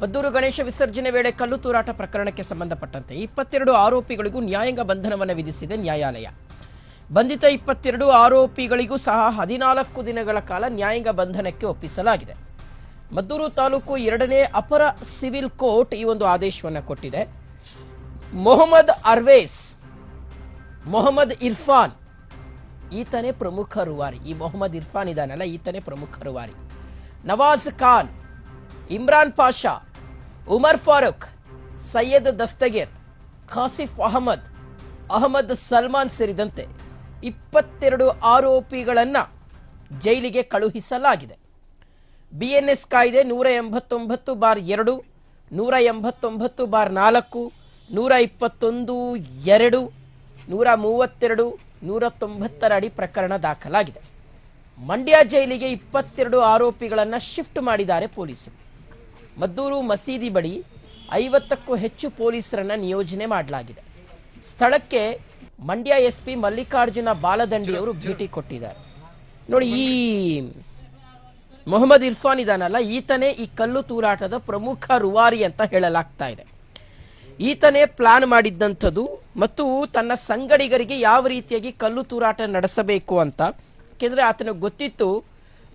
ಮದ್ದೂರು ಗಣೇಶ ವಿಸರ್ಜನೆ ವೇಳೆ ಕಲ್ಲು ತೂರಾಟ ಪ್ರಕರಣಕ್ಕೆ ಸಂಬಂಧಪಟ್ಟಂತೆ ಇಪ್ಪತ್ತೆರಡು ಆರೋಪಿಗಳಿಗೂ ನ್ಯಾಯಾಂಗ ಬಂಧನವನ್ನು ವಿಧಿಸಿದೆ ನ್ಯಾಯಾಲಯ. ಬಂಧಿತ ಇಪ್ಪತ್ತೆರಡು ಆರೋಪಿಗಳಿಗೂ ಸಹ ಹದಿನಾಲ್ಕು ದಿನಗಳ ಕಾಲ ನ್ಯಾಯಾಂಗ ಬಂಧನಕ್ಕೆ ಒಪ್ಪಿಸಲಾಗಿದೆ. ಮದ್ದೂರು ತಾಲೂಕು ಎರಡನೇ ಅಪರ ಸಿವಿಲ್ ಕೋರ್ಟ್ ಈ ಒಂದು ಆದೇಶವನ್ನು ಕೊಟ್ಟಿದೆ. ಮೊಹಮ್ಮದ್ ಅರ್ವೇಸ್, ಮೊಹಮ್ಮದ್ ಇರ್ಫಾನ್, ಈತನೇ ಪ್ರಮುಖ ರುವಾರಿ. ಈ ಮೊಹಮ್ಮದ್ ಇರ್ಫಾನ್ ಇದಾನಲ್ಲ ಈತನೇ ಪ್ರಮುಖ ರುವಾರಿ. ನವಾಜ್ ಖಾನ್, ಇಮ್ರಾನ್ ಪಾಷಾ ಉಮರ್ ಫಾರೂಕ್, ಸೈಯದ್ ದಸ್ತಗೀರ್, ಖಾಸಿಫ್ ಅಹಮದ್ ಅಹಮದ್ ಸಲ್ಮಾನ್ ಸೇರಿದಂತೆ ಇಪ್ಪತ್ತೆರಡು ಆರೋಪಿಗಳನ್ನು ಜೈಲಿಗೆ ಕಳುಹಿಸಲಾಗಿದೆ. ಬಿಎನ್ಎಸ್ ಕಾಯ್ದೆ ನೂರ ಎಂಬತ್ತೊಂಬತ್ತು ಬಾರ್ ಎರಡು, ನೂರ ಎಂಬತ್ತೊಂಬತ್ತು ಬಾರ್ ನಾಲ್ಕು, ನೂರ ಇಪ್ಪತ್ತೊಂದು ಎರಡು, ನೂರ ಮೂವತ್ತೆರಡು, ನೂರ ತೊಂಬತ್ತರ ಅಡಿ ಪ್ರಕರಣ ದಾಖಲಾಗಿದೆ. ಮಂಡ್ಯ ಜೈಲಿಗೆ ಇಪ್ಪತ್ತೆರಡು ಆರೋಪಿಗಳನ್ನು ಶಿಫ್ಟ್ ಮಾಡಿದ್ದಾರೆ ಪೊಲೀಸರು. ಮದ್ದೂರು ಮಸೀದಿ ಬಳಿ ಐವತ್ತಕ್ಕೂ ಹೆಚ್ಚು ಪೊಲೀಸರನ್ನ ನಿಯೋಜನೆ ಮಾಡಲಾಗಿದೆ. ಸ್ಥಳಕ್ಕೆ ಮಂಡ್ಯ ಎಸ್ ಪಿ ಮಲ್ಲಿಕಾರ್ಜುನ ಬಾಲದಂಡಿಯವರು ಭೇಟಿ ಕೊಟ್ಟಿದ್ದಾರೆ. ನೋಡಿ, ಈ ಮೊಹಮ್ಮದ್ ಇರ್ಫಾನ್ ಇದಾನಲ್ಲ, ಈತನೇ ಈ ಕಲ್ಲು ತೂರಾಟದ ಪ್ರಮುಖ ರುವಾರಿ ಅಂತ ಹೇಳಲಾಗ್ತಾ ಇದೆ. ಈತನೇ ಪ್ಲಾನ್ ಮಾಡಿದ್ದಂಥದ್ದು ಮತ್ತು ತನ್ನ ಸಂಗಡಿಗರಿಗೆ ಯಾವ ರೀತಿಯಾಗಿ ಕಲ್ಲು ತೂರಾಟ ನಡೆಸಬೇಕು ಅಂತ ಯಾಕೆಂದ್ರೆ ಆತನಿಗೆ ಗೊತ್ತಿತ್ತು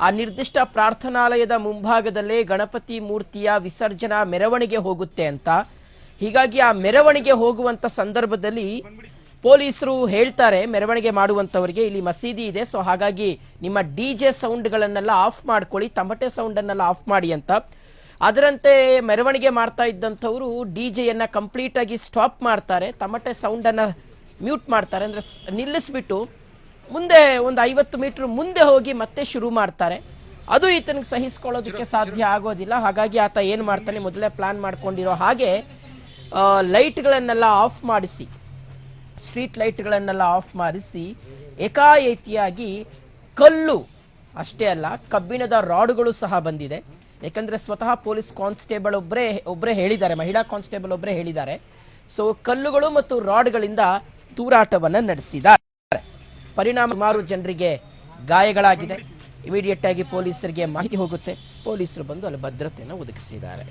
ಆ ನಿರ್ದಿಷ್ಟ ಪ್ರಾರ್ಥನಾಲಯದ ಮುಂಭಾಗದಲ್ಲೇ ಗಣಪತಿ ಮೂರ್ತಿಯ ವಿಸರ್ಜನಾ ಮೆರವಣಿಗೆ ಹೋಗುತ್ತೆ ಅಂತ. ಹೀಗಾಗಿ ಆ ಮೆರವಣಿಗೆ ಹೋಗುವಂತ ಸಂದರ್ಭದಲ್ಲಿ ಪೊಲೀಸರು ಹೇಳ್ತಾರೆ ಮೆರವಣಿಗೆ ಮಾಡುವಂತವರಿಗೆ ಇಲ್ಲಿ ಮಸೀದಿ ಇದೆ. ಸೊ ಹಾಗಾಗಿ ನಿಮ್ಮ ಡಿ ಜೆ ಸೌಂಡ್ಗಳನ್ನೆಲ್ಲ ಆಫ್ ಮಾಡ್ಕೊಳ್ಳಿ, ತಮಟೆ ಸೌಂಡನ್ನೆಲ್ಲ ಆಫ್ ಮಾಡಿ ಅಂತ. ಅದರಂತೆ ಮೆರವಣಿಗೆ ಮಾಡ್ತಾ ಇದ್ದಂಥವರು ಡಿ ಜೆಯನ್ನು ಕಂಪ್ಲೀಟ್ ಆಗಿ ಸ್ಟಾಪ್ ಮಾಡ್ತಾರೆ, ತಮಟೆ ಸೌಂಡನ್ನು ಮ್ಯೂಟ್ ಮಾಡ್ತಾರೆ. ಅಂದರೆ ನಿಲ್ಲಿಸ್ಬಿಟ್ಟು ಮುಂದೆ ಒಂದು ಐವತ್ತು ಮೀಟರ್ ಮುಂದೆ ಹೋಗಿ ಮತ್ತೆ ಶುರು ಮಾಡ್ತಾರೆ. ಅದು ಈತನಿಗೆ ಸಹಿಸ್ಕೊಳ್ಳೋದಕ್ಕೆ ಸಾಧ್ಯ ಆಗೋದಿಲ್ಲ. ಹಾಗಾಗಿ ಆತ ಏನು ಮಾಡ್ತಾನೆ, ಮೊದಲೇ ಪ್ಲಾನ್ ಮಾಡ್ಕೊಂಡಿರೋ ಹಾಗೆ ಲೈಟ್ಗಳನ್ನೆಲ್ಲ ಆಫ್ ಮಾಡಿಸಿ, ಸ್ಟ್ರೀಟ್ ಲೈಟ್ಗಳನ್ನೆಲ್ಲ ಆಫ್ ಮಾಡಿಸಿ, ಏಕಾಏಕಿಯಾಗಿ ಕಲ್ಲು, ಅಷ್ಟೇ ಅಲ್ಲ, ಕಬ್ಬಿಣದ ರಾಡ್ಗಳು ಸಹ ಬಂದಿದೆ. ಯಾಕಂದ್ರೆ ಸ್ವತಃ ಪೊಲೀಸ್ ಕಾನ್ಸ್ಟೇಬಲ್ ಒಬ್ಬರೇ ಒಬ್ಬರೇ ಹೇಳಿದ್ದಾರೆ, ಮಹಿಳಾ ಕಾನ್ಸ್ಟೇಬಲ್ ಒಬ್ಬರೇ ಹೇಳಿದ್ದಾರೆ. ಸೊ ಕಲ್ಲುಗಳು ಮತ್ತು ರಾಡ್ಗಳಿಂದ ತೂರಾಟವನ್ನು ನಡೆಸಿದ್ದಾರೆ. ಪರಿಣಾಮ ಸುಮಾರು ಜನರಿಗೆ ಗಾಯಗಳಾಗಿದೆ. ಇಮಿಡಿಯೇಟ್ ಆಗಿ ಪೊಲೀಸರಿಗೆ ಮಾಹಿತಿ ಹೋಗುತ್ತೆ. ಪೊಲೀಸರು ಬಂದು ಅಲ್ಲಿ ಭದ್ರತೆಯನ್ನು ಒದಗಿಸಿದ್ದಾರೆ.